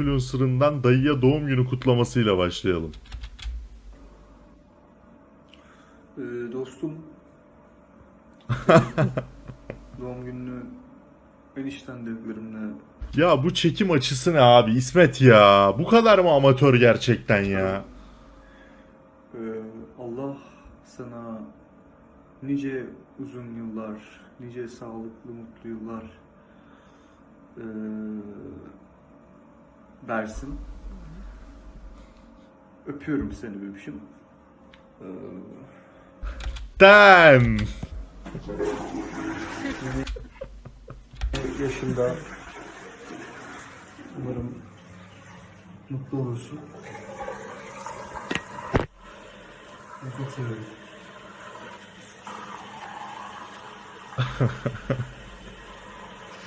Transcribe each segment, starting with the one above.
influencer'ından dayıya doğum günü kutlamasıyla başlayalım. Ee, dostum doğum gününü enişten devlerimle Ya bu çekim açısı ne abi İsmet ya? Bu kadar mı amatör gerçekten ya? Ee, Allah sana nice uzun yıllar, nice sağlıklı mutlu yıllar ee, versin. Öpüyorum seni bebişim. Ee, Damn. yaşında umarım mutlu olursun. Seni çok seviyorum.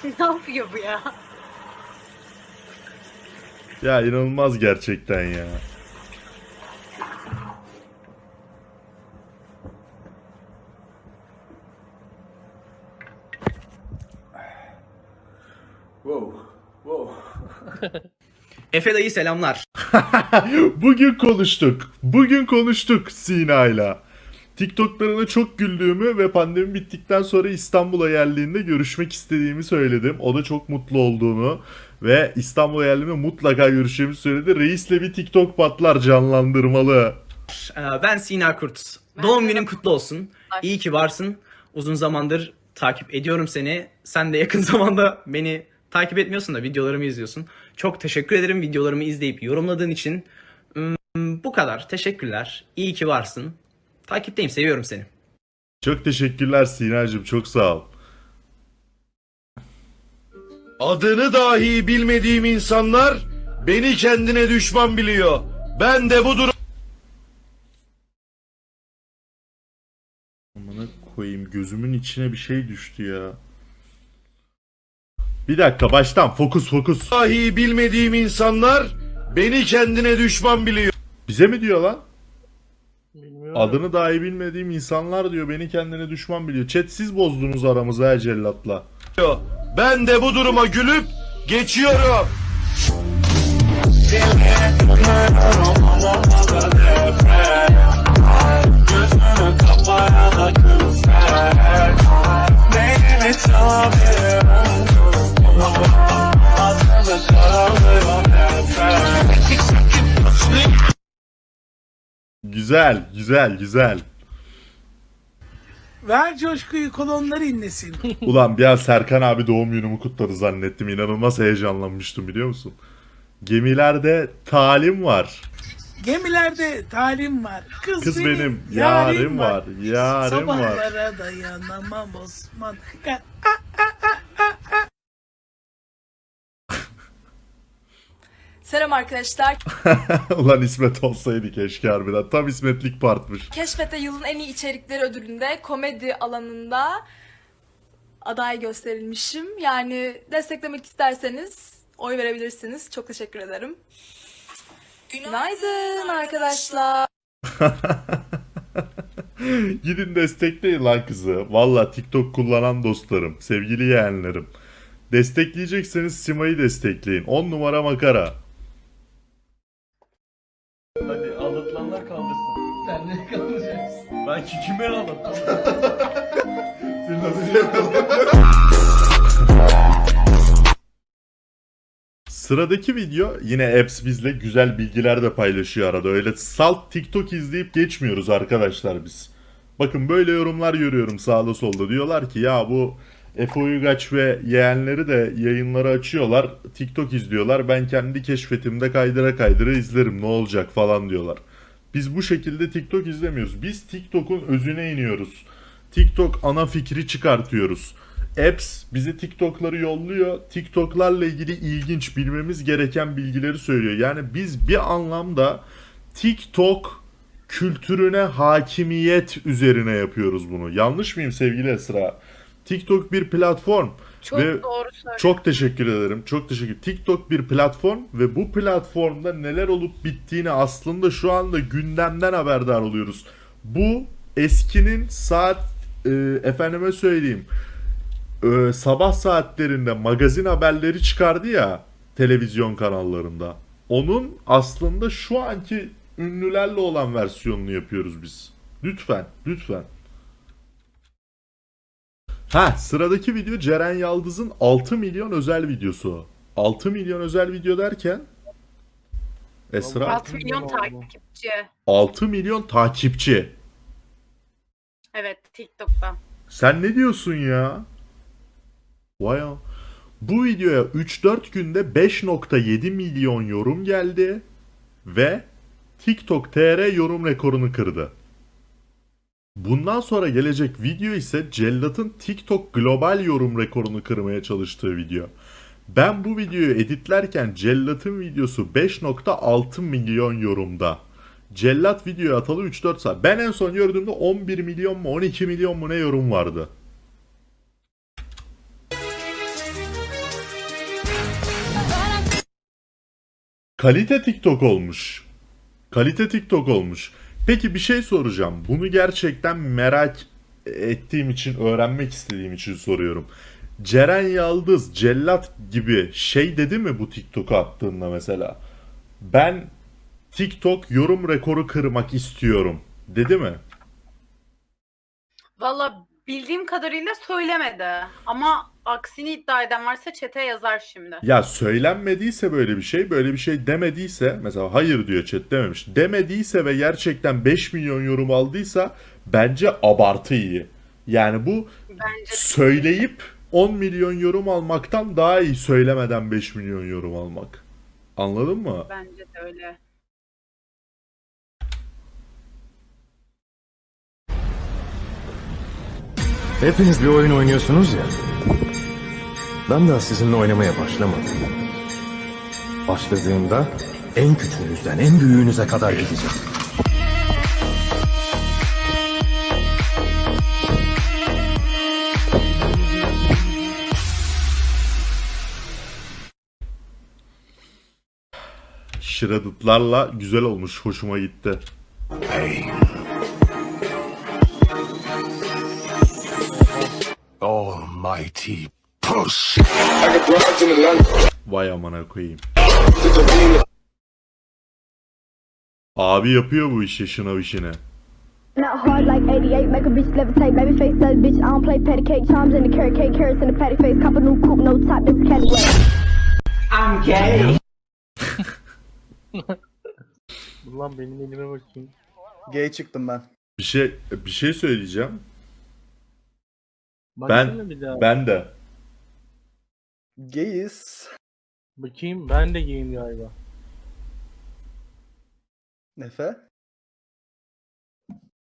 ne yapıyor bu ya? Ya inanılmaz gerçekten ya. Wow, wow. Efe dayı selamlar. Bugün konuştuk. Bugün konuştuk Sina'yla. TikTok'larına çok güldüğümü ve pandemi bittikten sonra İstanbul'a geldiğinde görüşmek istediğimi söyledim. O da çok mutlu olduğunu ve İstanbul'a geldiğimde mutlaka görüşeceğimi söyledi. Reis'le bir TikTok patlar canlandırmalı. Ee, Ben Sina Kurt. Doğum günün kutlu olsun. İyi ki varsın. Uzun zamandır takip ediyorum seni. Sen de yakın zamanda beni takip etmiyorsun da videolarımı izliyorsun. Çok teşekkür ederim videolarımı izleyip yorumladığın için. Hmm, Bu kadar. Teşekkürler. İyi ki varsın. Takipteyim. Seviyorum seni. Çok teşekkürler Sina'cığım çok sağ ol. Adını dahi bilmediğim insanlar beni kendine düşman biliyor. Ben de bu durum Amına koyayım gözümün içine bir şey düştü ya. Bir dakika baştan fokus fokus. dahi bilmediğim insanlar beni kendine düşman biliyor. Bize mi diyor lan? Adını dahi bilmediğim insanlar diyor beni kendine düşman biliyor. Chat siz bozdunuz aramızı ha cellatla. Ben de bu duruma gülüp geçiyorum. Güzel güzel güzel. Ver coşkuyu kolonları inlesin. Ulan bir an Serkan abi doğum günümü kutladı zannettim. İnanılmaz heyecanlanmıştım biliyor musun? Gemilerde talim var. Gemilerde talim var. Kız, Kız benim yarim var. Yarim var. Sabahlara dayanamam Osman. Selam arkadaşlar. Ulan İsmet olsaydı keşke harbiden. Tam İsmetlik partmış. Keşfete yılın en iyi içerikleri ödülünde komedi alanında aday gösterilmişim. Yani desteklemek isterseniz oy verebilirsiniz. Çok teşekkür ederim. Günaydın arkadaşlar. Gidin destekleyin lan kızı. Valla TikTok kullanan dostlarım, sevgili yeğenlerim. Destekleyecekseniz Sima'yı destekleyin. 10 numara makara. Ben ki kime aldattım? Sıradaki video yine Apps bizle güzel bilgiler de paylaşıyor arada. Öyle salt TikTok izleyip geçmiyoruz arkadaşlar biz. Bakın böyle yorumlar görüyorum sağda solda. Diyorlar ki ya bu Efe Uygaç ve yeğenleri de yayınları açıyorlar. TikTok izliyorlar. Ben kendi keşfetimde kaydıra kaydıra izlerim ne olacak falan diyorlar. Biz bu şekilde TikTok izlemiyoruz. Biz TikTok'un özüne iniyoruz. TikTok ana fikri çıkartıyoruz. Apps bize TikTok'ları yolluyor. TikTok'larla ilgili ilginç bilmemiz gereken bilgileri söylüyor. Yani biz bir anlamda TikTok kültürüne hakimiyet üzerine yapıyoruz bunu. Yanlış mıyım sevgili Esra? TikTok bir platform Çok ve doğru söylüyorsun. çok teşekkür ederim. Çok teşekkür. TikTok bir platform ve bu platformda neler olup bittiğini aslında şu anda gündemden haberdar oluyoruz. Bu eskinin saat e, efendime söyleyeyim e, sabah saatlerinde magazin haberleri çıkardı ya. televizyon kanallarında. Onun aslında şu anki ünlülerle olan versiyonunu yapıyoruz biz. Lütfen, lütfen. Ha sıradaki video Ceren Yaldız'ın 6 milyon özel videosu. 6 milyon özel video derken Esra 6 milyon takipçi. 6 milyon takipçi. Evet TikTok'ta. Sen ne diyorsun ya? Vay a- Bu videoya 3-4 günde 5.7 milyon yorum geldi ve TikTok TR yorum rekorunu kırdı. Bundan sonra gelecek video ise Cellat'ın TikTok global yorum rekorunu kırmaya çalıştığı video. Ben bu videoyu editlerken Cellat'ın videosu 5.6 milyon yorumda. Cellat video atalı 3-4 saat. Ben en son gördüğümde 11 milyon mu 12 milyon mu ne yorum vardı. Kalite TikTok olmuş. Kalite TikTok olmuş. Peki bir şey soracağım. Bunu gerçekten merak ettiğim için, öğrenmek istediğim için soruyorum. Ceren Yaldız, Cellat gibi şey dedi mi bu TikTok'a attığında mesela? Ben TikTok yorum rekoru kırmak istiyorum. Dedi mi? Valla bildiğim kadarıyla söylemedi. Ama aksini iddia eden varsa çete yazar şimdi. Ya söylenmediyse böyle bir şey, böyle bir şey demediyse, mesela hayır diyor chat dememiş. Demediyse ve gerçekten 5 milyon yorum aldıysa bence abartı iyi. Yani bu Bence söyleyip 10 milyon yorum almaktan daha iyi söylemeden 5 milyon yorum almak. Anladın mı? bence de öyle. Hepiniz bir oyun oynuyorsunuz ya. Ben daha sizinle oynamaya başlamadım. Başladığımda en küçüğünüzden en büyüğünüze kadar gideceğim. Shredded'larla güzel olmuş, hoşuma gitti. Almighty push. Vay amına koyayım. Abi yapıyor bu işi şınav işini. Not hard like 88, make a bitch levitate, baby face that bitch. I don't play patty cake, charms in the carrot cake, carrots in the patty face, cop a new coupe, no top, this is Cadillac. Ulan benim elime bakayım. Gay çıktım ben. Bir şey bir şey söyleyeceğim. Baksana bir daha. Ben de. Gayiz. Bakayım ben de giyeyim galiba. Nefe?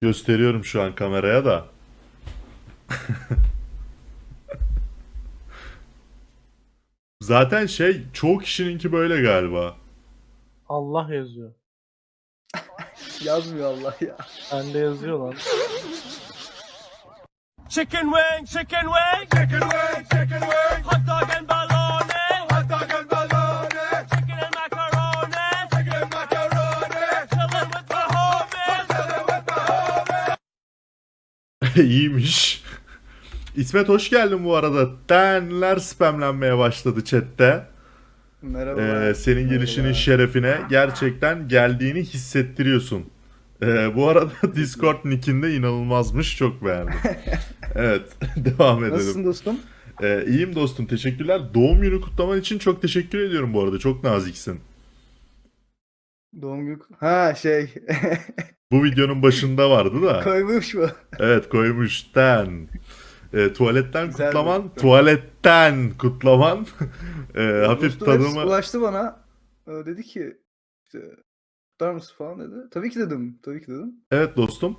Gösteriyorum şu an kameraya da. Zaten şey çoğu kişininki böyle galiba. Allah yazıyor. Yazmıyor Allah ya. Bende yazıyor lan. Chicken wing, chicken wing, chicken wing, chicken wing, hot dog and bologna, hot dog and bologna, chicken and macaroni, chicken and macaroni, chillin' with the homies, chillin' with the homies. İyiymiş. İsmet hoş geldin bu arada. Denler spamlenmeye başladı chatte. Merhaba. Ee, senin gelişinin Merhaba. şerefine gerçekten geldiğini hissettiriyorsun. Ee, bu arada Discord nickinde inanılmazmış. Çok beğendim. Evet. devam edelim. Nasılsın dostum? Ee, iyiyim dostum. Teşekkürler. Doğum günü kutlaman için çok teşekkür ediyorum bu arada. Çok naziksin. Doğum günü... Ha şey. Bu videonun başında vardı da. Koymuş mu? Evet koymuş. Den. Ee, tuvaletten Güzel kutlaman. bir- Tuvaletten kutlaman. ee, hafif Dostum tadımı. ulaştı bana. Ee, dedi ki işte tutar mısın falan dedi. Tabii ki dedim. Tabii ki dedim. Evet dostum.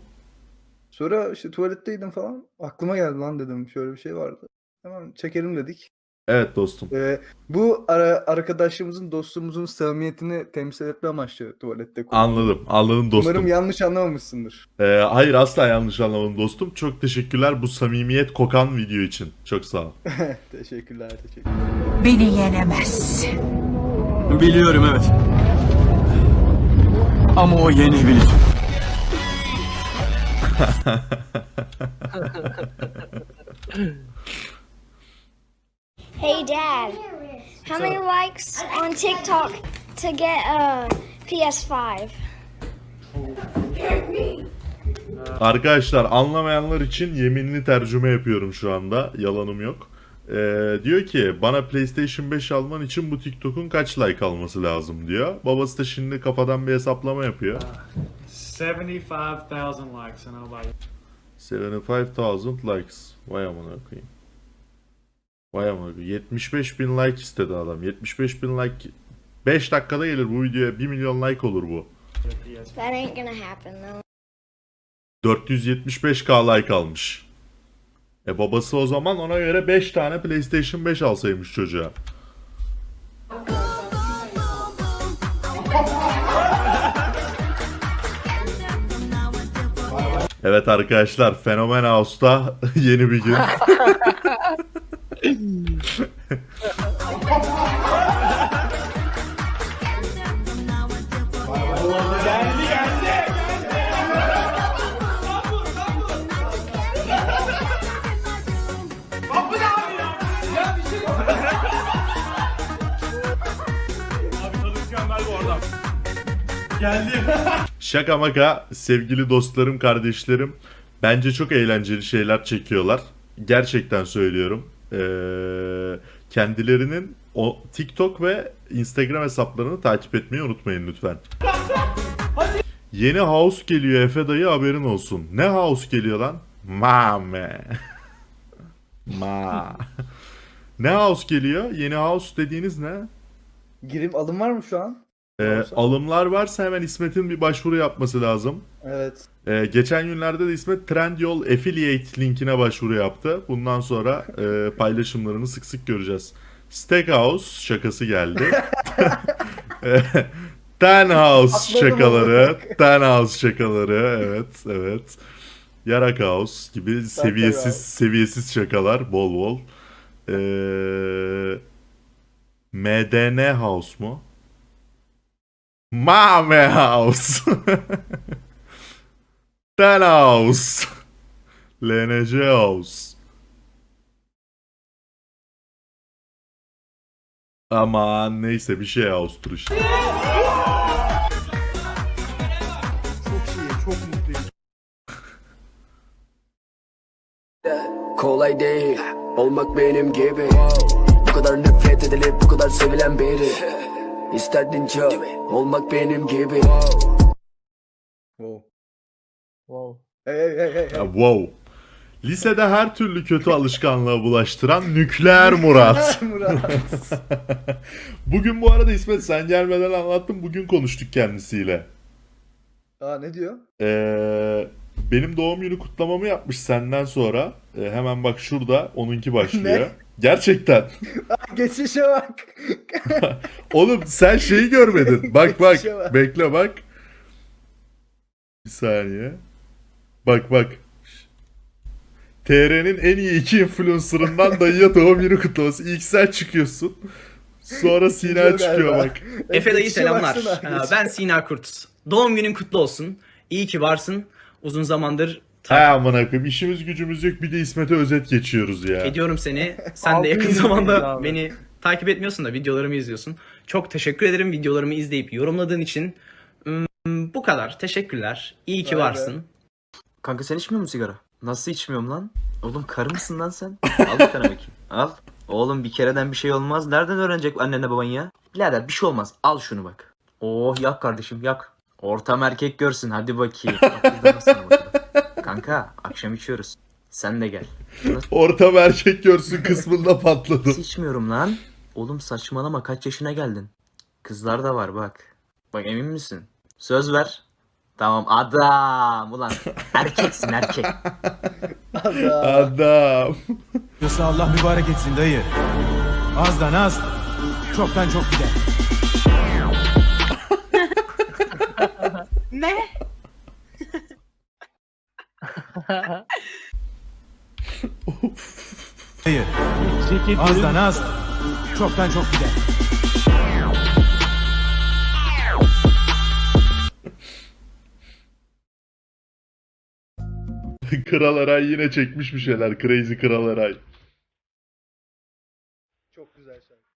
Sonra işte tuvaletteydim falan. Aklıma geldi lan dedim. Şöyle bir şey vardı. Hemen çekelim dedik. Evet dostum. Ee, bu ara, arkadaşımızın, dostluğumuzun samimiyetini temsil etme amaçlı tuvalette kullandım. Anladım. Anladım dostum. Umarım yanlış anlamamışsındır. Ee, hayır asla yanlış anlamadım dostum. Çok teşekkürler bu samimiyet kokan video için. Çok sağ ol. teşekkürler, teşekkürler. Beni yenemezsin. Biliyorum evet. Ama o yenebilir. Hey, Dad. How many likes on TikTok to get a PS5? Arkadaşlar anlamayanlar için yeminli tercüme yapıyorum şu anda. Yalanım yok. Ee, diyor ki bana PlayStation 5 alman için bu TikTok'un kaç like alması lazım diyor. Babası da şimdi kafadan bir hesaplama yapıyor. 75,000 likes and I'll buy 75,000 likes. Vay amına koyayım. Vay amına koyayım. 75 bin like istedi adam. 75 bin like 5 dakikada gelir bu videoya 1 milyon like olur bu. a PS5. That ain't gonna happen though. 475k like almış. E babası o zaman ona göre 5 tane PlayStation 5 alsaymış çocuğa. Evet arkadaşlar Fenomen House'da yeni bir gün. Geldi. Şaka maka sevgili dostlarım, kardeşlerim bence çok eğlenceli şeyler çekiyorlar. Gerçekten söylüyorum. Ee, kendilerinin o TikTok ve Instagram hesaplarını takip etmeyi unutmayın lütfen. Yeni house geliyor Efe dayı haberin olsun. Ne house geliyor lan? Mame. Ma. ne house geliyor? Yeni house dediğiniz ne? Girim alım var mı şu an? Ee, alımlar varsa hemen İsmet'in bir başvuru yapması lazım. Evet. Ee, geçen günlerde de İsmet Trendyol Affiliate linkine başvuru yaptı. Bundan sonra e, paylaşımlarını sık sık göreceğiz. Steakhouse şakası geldi. E, Tenhouse Atladım şakaları. Tenhouse şakaları. Evet, evet. Yarak House gibi seviyesiz House. seviyesiz şakalar bol bol. Ee, MDN House mu? House. House. LNC House. Aman neyse bir şey House'tur işte. Çok iyi. Çok mutluyum. Kolay değil olmak benim gibi Bu kadar nefret edilip bu kadar sevilen biri İsterdin çok olmak benim gibi Wow. Wow. Hey hey hey hey. Ya, wow. Lisede her türlü kötü alışkanlığa bulaştıran nükleer Murat. Murat. Bugün bu arada İsmet sen gelmeden anlattım. Bugün konuştuk kendisiyle. Aa ne diyor? Ee, benim doğum günü kutlamamı yapmış senden sonra. Ee, hemen bak şurada onunki başlıyor. Ne? Gerçekten. Geçişe bak. Oğlum sen şeyi görmedin. Bak bak. Geçişe bak. Bekle bak. Bir saniye. Bak bak. TR'nin en iyi iki influencer'ından dayıya doğum günü kutlaması. İlk sen çıkıyorsun. Sonra Sina çıkıyor bak. Efe dayı selamlar. baksana. Ben Sina Kurt. Doğum günün kutlu olsun. İyi ki varsın. Uzun zamandır He amına koyayım. İşimiz gücümüz yok. Bir de İsmet'e özet geçiyoruz ya. ediyorum seni. Sen de yakın zamanda beni takip etmiyorsun da videolarımı izliyorsun. Çok teşekkür ederim videolarımı izleyip yorumladığın için. Hmm, Bu kadar. Teşekkürler. İyi ki varsın. Kanka sen içmiyor musun sigara? Nasıl içmiyorum lan? Oğlum karı mısın lan sen? Al bir tane bakayım. Al. Oğlum bir kereden bir şey olmaz. Nereden öğrenecek annenle baban ya? Birader bir şey olmaz. Al şunu bak. Oh yak kardeşim yak. Ortam erkek görsün hadi bakayım. Bak, burada nasıl bakayım. Kanka akşam içiyoruz. Sen de gel. Ortam erkek görsün kısmında patladım. İçmiyorum lan? Oğlum saçmalama kaç yaşına geldin? Kızlar da var bak. Bak emin misin? Söz ver. Tamam adam ulan erkeksin erkek. Adam. Yoksa Allah mübarek etsin dayı. Azdan az. Çoktan çok gider. Ne? Hayır. Ceketi. Azdan az. Çoktan çok gider. Kral Eray yine çekmiş bir şeyler. Crazy Kral Eray. Çok güzel şarkı.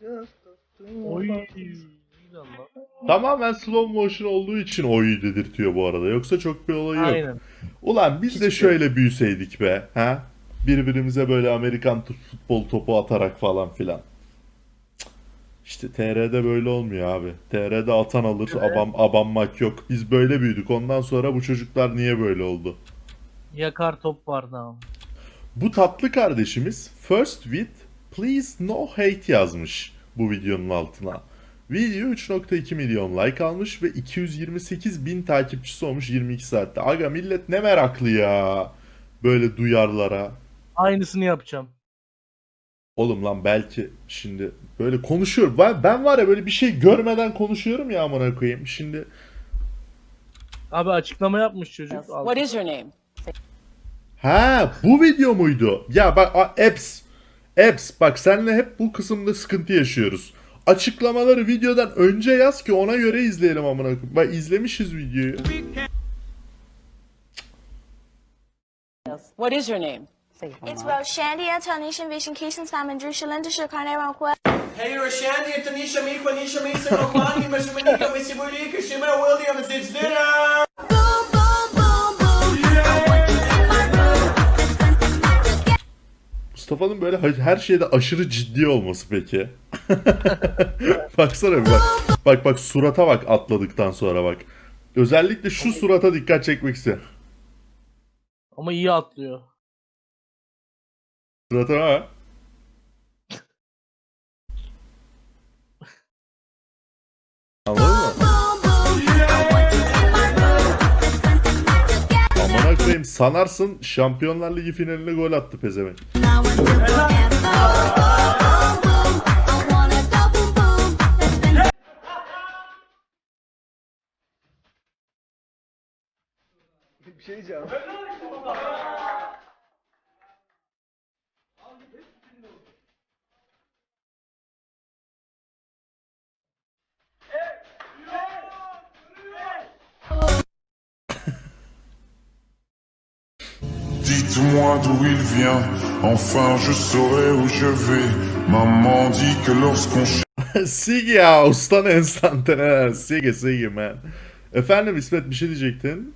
Just Oy. Tamamen slow motion olduğu için oyu dedirtiyor bu arada. Yoksa çok bir olayı yok. Aynen. Ulan biz de şöyle büyüseydik be. Ha? Birbirimize böyle Amerikan futbol topu atarak falan filan. İşte TR'de böyle olmuyor abi. TR'de atan alır, abam abanmak yok. Biz böyle büyüdük. Ondan sonra bu çocuklar niye böyle oldu? Yakar top vardı ama. Bu tatlı kardeşimiz First with Please No Hate yazmış bu videonun altına. Video 3.2 milyon like almış ve 228 bin takipçisi olmuş 22 saatte. Aga millet ne meraklı ya böyle duyarlara. Aynısını yapacağım. Oğlum lan belki şimdi böyle konuşuyorum. Ben, ben var ya böyle bir şey görmeden konuşuyorum ya amına koyayım. Şimdi Abi açıklama yapmış çocuk. Al. is your name? Ha bu video muydu? Ya bak a- apps. Apps bak senle hep bu kısımda sıkıntı yaşıyoruz. Açıklamaları videodan önce yaz ki ona göre izleyelim amına koyayım. Bak izlemişiz videoyu. What is your name? It's about Shandy, Antonisha, Vision, Keeson, Simon, Drew, Shalinda, Shakana, Ronquest. Hey, Rashandi, Antonisha, Mika, Nisha, Misa, Rokwani, Mr. Manika, Missy Bulika, Shimona Williams, it's dinner! Mustafa'nın böyle ha- her şeyde aşırı ciddi olması peki. Baksana bir bak. Bak bak surata bak atladıktan sonra bak. Özellikle şu surata dikkat çekmek istiyorum. Ama iyi atlıyor. Surata bak. Anladın mı? Koyayım sanarsın Şampiyonlar Ligi finaline gol attı pezevenk. Now it's forever. Dites-moi d'où il vient, enfin je saurai où je vais. Maman dit que lorsqu'on Sig ya ustan enstantane. Sig Sig man. Efendim İsmet bir şey diyecektin.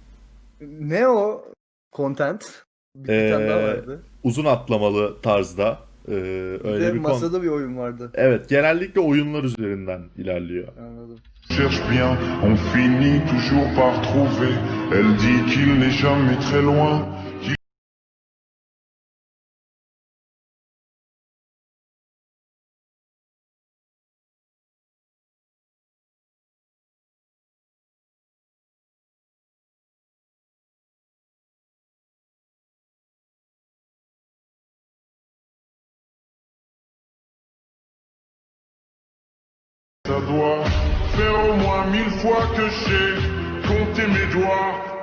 Ne o? Content. Bir, bir tane daha Ee, vardı. Uzun atlamalı tarzda. Ee, Bir öyle bir konu. masada bir oyun vardı. Evet genellikle oyunlar üzerinden ilerliyor. Anladım. cherche bien, on finit toujours par trouver. Elle dit qu'il n'est jamais très loin. Ça doit faire au moins mille fois que j'ai compté mes doigts.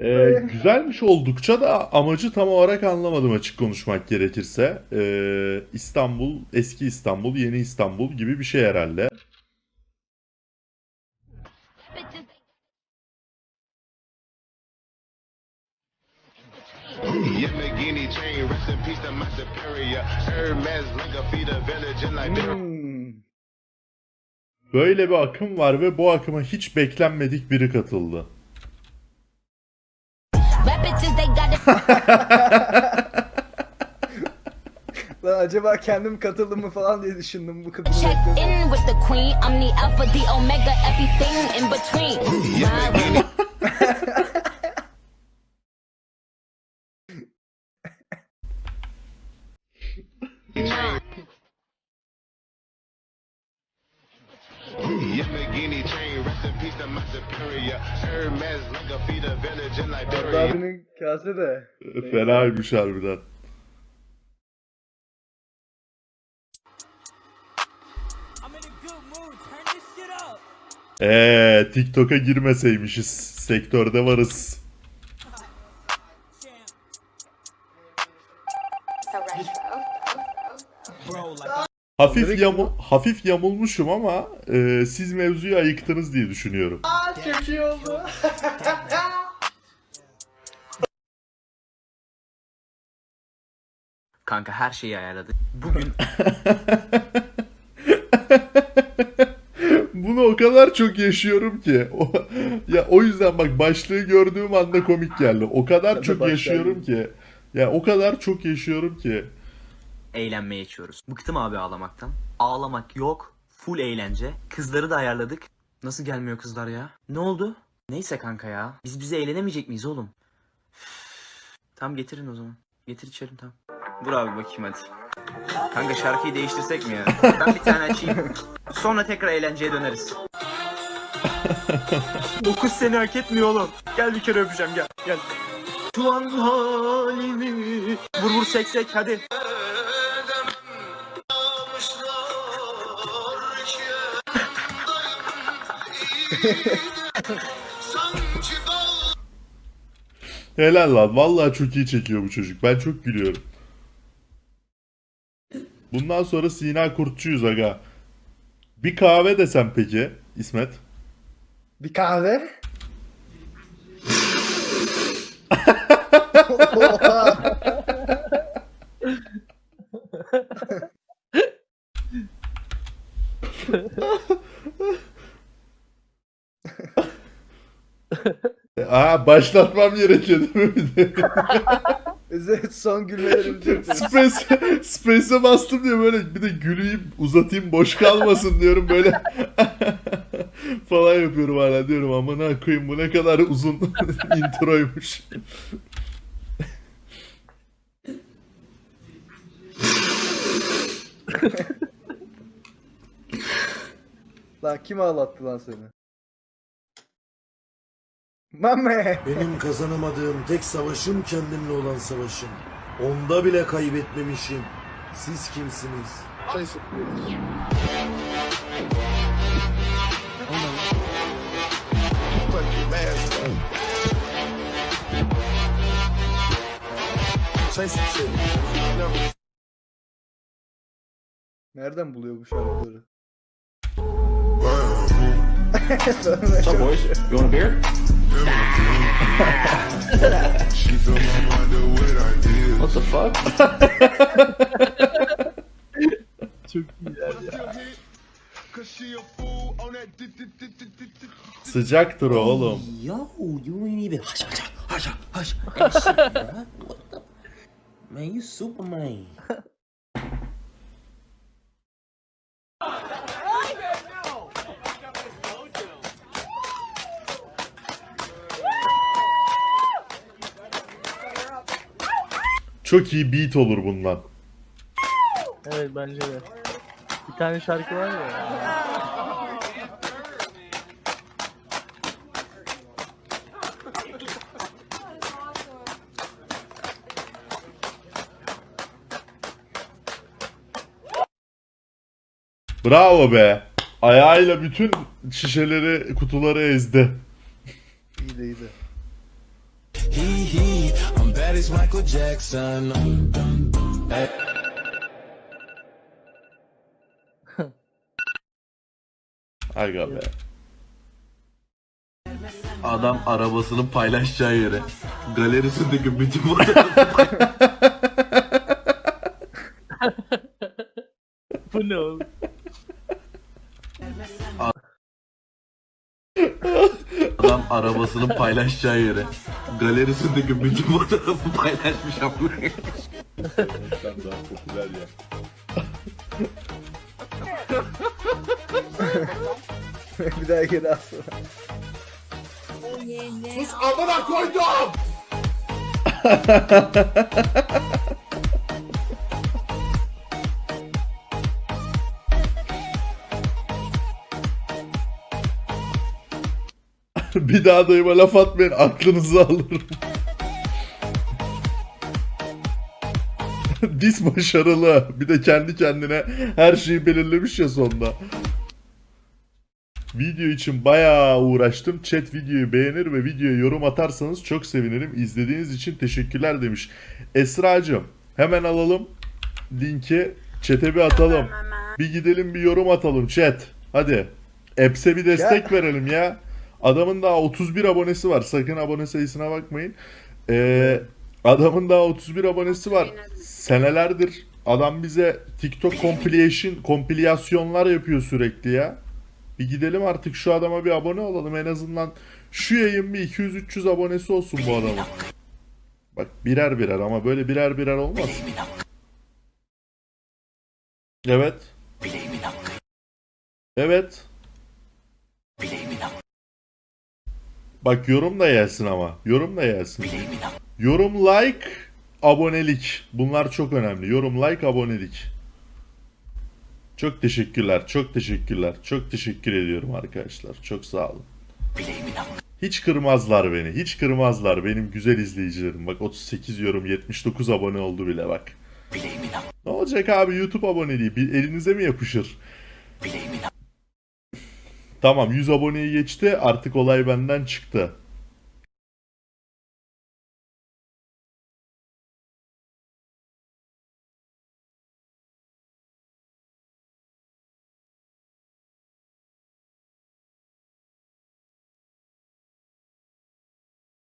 Ee, güzelmiş oldukça da amacı tam olarak anlamadım açık konuşmak gerekirse. Ee, İstanbul, eski İstanbul, yeni İstanbul gibi bir şey herhalde. Hmm. Böyle bir akım var ve bu akıma hiç beklenmedik biri katıldı. Lan acaba kendim katıldım mı falan diye düşündüm bu kadar. Kase de. Fenaymış harbiden. Eee TikTok'a girmeseymişiz. Sektörde varız. Hafif yamu hafif yamulmuşum ama e, siz mevzuyu ayıktınız diye düşünüyorum. Çok iyi oldu. Kanka her şeyi ayarladık. Bugün Bunu o kadar çok yaşıyorum ki. O, ya o yüzden bak başlığı gördüğüm anda komik geldi. O kadar çok başlığı yaşıyorum ki. Ya o kadar çok yaşıyorum ki. eğlenmeye geçiyoruz. Bıktım abi ağlamaktan. Ağlamak yok. Full eğlence. Kızları da ayarladık. Nasıl gelmiyor kızlar ya? Ne oldu? Neyse kanka ya. Biz bize eğlenemeyecek miyiz oğlum? Tam getirin o zaman. Getir içerim tam. Dur abi bakayım hadi. Kanka şarkıyı değiştirsek mi ya? Ben bir tane açayım. Sonra tekrar eğlenceye döneriz. 9 seni hak etmiyor oğlum. Gel bir kere öpeceğim gel. Gel. Şu an halimi Vur vur sek sek hadi. Helal lan. Vallahi çok iyi çekiyor bu çocuk. Ben çok gülüyorum. Bundan sonra Sina Kurtçuyuz aga. Bir kahve desem peki İsmet? Bir kahve. Aa başlatmam gerekiyor değil mi? Evet son gülmelerimizi. Space, Space'e bastım diye böyle bir de güleyim uzatayım boş kalmasın diyorum böyle falan yapıyorum hala diyorum ama ne koyayım bu ne kadar uzun introymuş. Lan kim ağlattı lan seni? Mame. Benim kazanamadığım tek savaşım kendimle olan savaşım. Onda bile kaybetmemişim. Siz kimsiniz? Nereden buluyor bu şarkıları? What the fuck? Sıcaktır o oğlum. Yo, you ain't even hush hush hush hush. What the? Man, you Superman. Çok iyi beat olur bundan. Evet bence de. Bir tane şarkı var ya. Bravo be. Ayağıyla bütün şişeleri, kutuları ezdi. As Michael Jackson. Aga be. Adam arabasını paylaşacağı yere galerisindeki bütün fotoğrafı Bu ne oğlum? Arabasını paylaşacağı yere galerisindeki bütün fotoğrafı paylaşmış ama. Sen daha popüler ya. bir daha geri alsana. Sus amına koydum! bir daha dayıma laf atmayın aklınızı alırım. Dis başarılı. Bir de kendi kendine her şeyi belirlemiş ya sonda. Video için bayağı uğraştım. Chat videoyu beğenir ve videoya yorum atarsanız çok sevinirim. İzlediğiniz için teşekkürler demiş. Esra'cığım hemen alalım linki. Chat'e bir atalım. Bir gidelim bir yorum atalım chat. Hadi. Apps'e bir destek verelim ya. Adamın daha 31 abonesi var. Sakın abone sayısına bakmayın. Ee, Adamın daha 31 abonesi var. Senelerdir adam bize TikTok compilation, kompilasyonlar yapıyor sürekli ya. Bir gidelim artık şu adama bir abone olalım. En azından şu yayın bir 200-300 abonesi olsun bu adamın. Bak birer birer ama böyle birer birer olmaz. Evet. Evet. Bak yorum da gelsin ama. Yorum da gelsin. Yorum, like, abonelik. Bunlar çok önemli. Yorum, like, abonelik. Çok teşekkürler. Çok teşekkürler. Çok teşekkür ediyorum arkadaşlar. Çok sağ olun. Hiç kırmazlar beni. Hiç kırmazlar benim güzel izleyicilerim. Bak 38 yorum 79 abone oldu bile bak. Ne olacak abi YouTube aboneliği? Bir elinize mi yapışır? Tamam 100 aboneyi geçti artık olay benden çıktı.